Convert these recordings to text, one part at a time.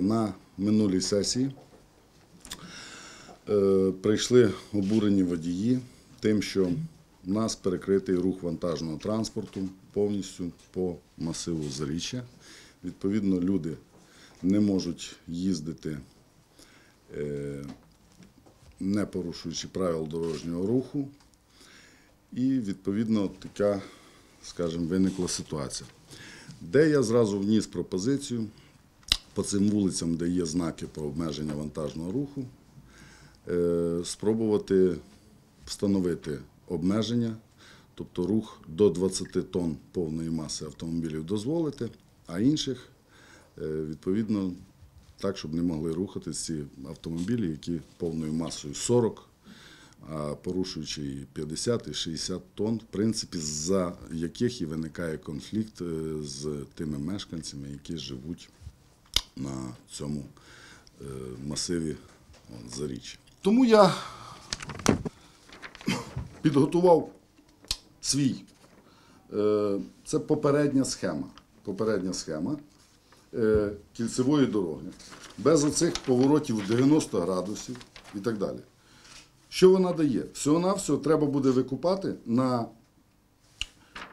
На минулій сесії е, прийшли обурені водії тим, що в нас перекритий рух вантажного транспорту повністю по масиву Заріччя. Відповідно, люди не можуть їздити, е, не порушуючи правил дорожнього руху. І відповідно така, скажімо, виникла ситуація. Де я зразу вніс пропозицію по цим вулицям, де є знаки про обмеження вантажного руху, е, спробувати встановити обмеження, тобто рух до 20 тонн повної маси автомобілів дозволити, а інших, е, відповідно, так, щоб не могли рухатись ці автомобілі, які повною масою 40, а порушуючи і 50 і 60 тонн, в принципі, за яких і виникає конфлікт е, з тими мешканцями, які живуть на цьому е, масиві Заріччя. Тому я підготував свій. е, Це попередня схема. Попередня схема е, кільцевої дороги. Без оцих поворотів 90 градусів і так далі. Що вона дає? Всього-навсього треба буде викупати на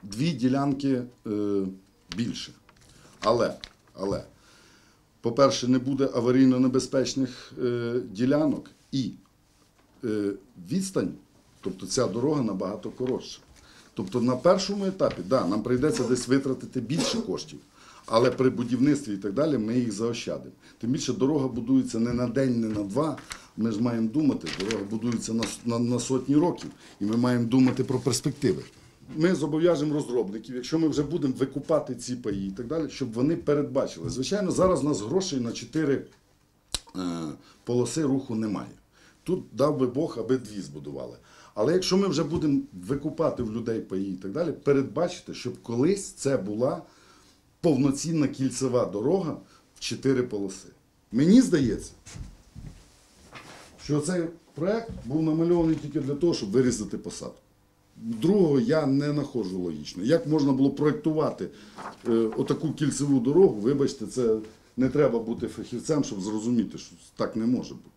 дві ділянки більше. Але, але, по-перше, не буде аварійно небезпечних е, ділянок і е, відстань, тобто ця дорога набагато коротша. Тобто на першому етапі, да, нам прийдеться десь витратити більше коштів, але при будівництві і так далі ми їх заощадимо. Тим більше дорога будується не на день, не на два. Ми ж маємо думати, дорога будується на, на, на сотні років, і ми маємо думати про перспективи. Ми зобов'яжемо розробників, якщо ми вже будемо викупати ці паї і так далі, щоб вони передбачили. Звичайно, зараз у нас грошей на чотири е, полоси руху немає. Тут дав би Бог, аби дві збудували. Але якщо ми вже будемо викупати в людей паї і так далі, передбачити, щоб колись це була повноцінна кільцева дорога в чотири полоси. Мені здається, що цей проект був намальований тільки для того, щоб вирізати посадку. Другого я не знаходжу логічно. Як можна було проєктувати е, отаку кільцеву дорогу, вибачте, це не треба бути фахівцем, щоб зрозуміти, що так не може бути.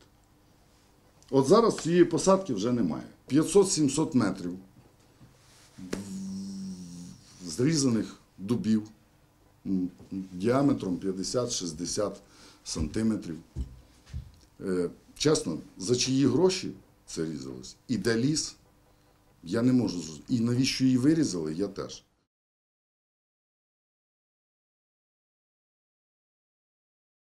От зараз цієї посадки вже немає. 500-700 метрів зрізаних дубів діаметром 50-60 сантиметрів. Е, Чесно, за чиї гроші це різалось? І де ліс? Я не можу. І навіщо її вирізали, я теж.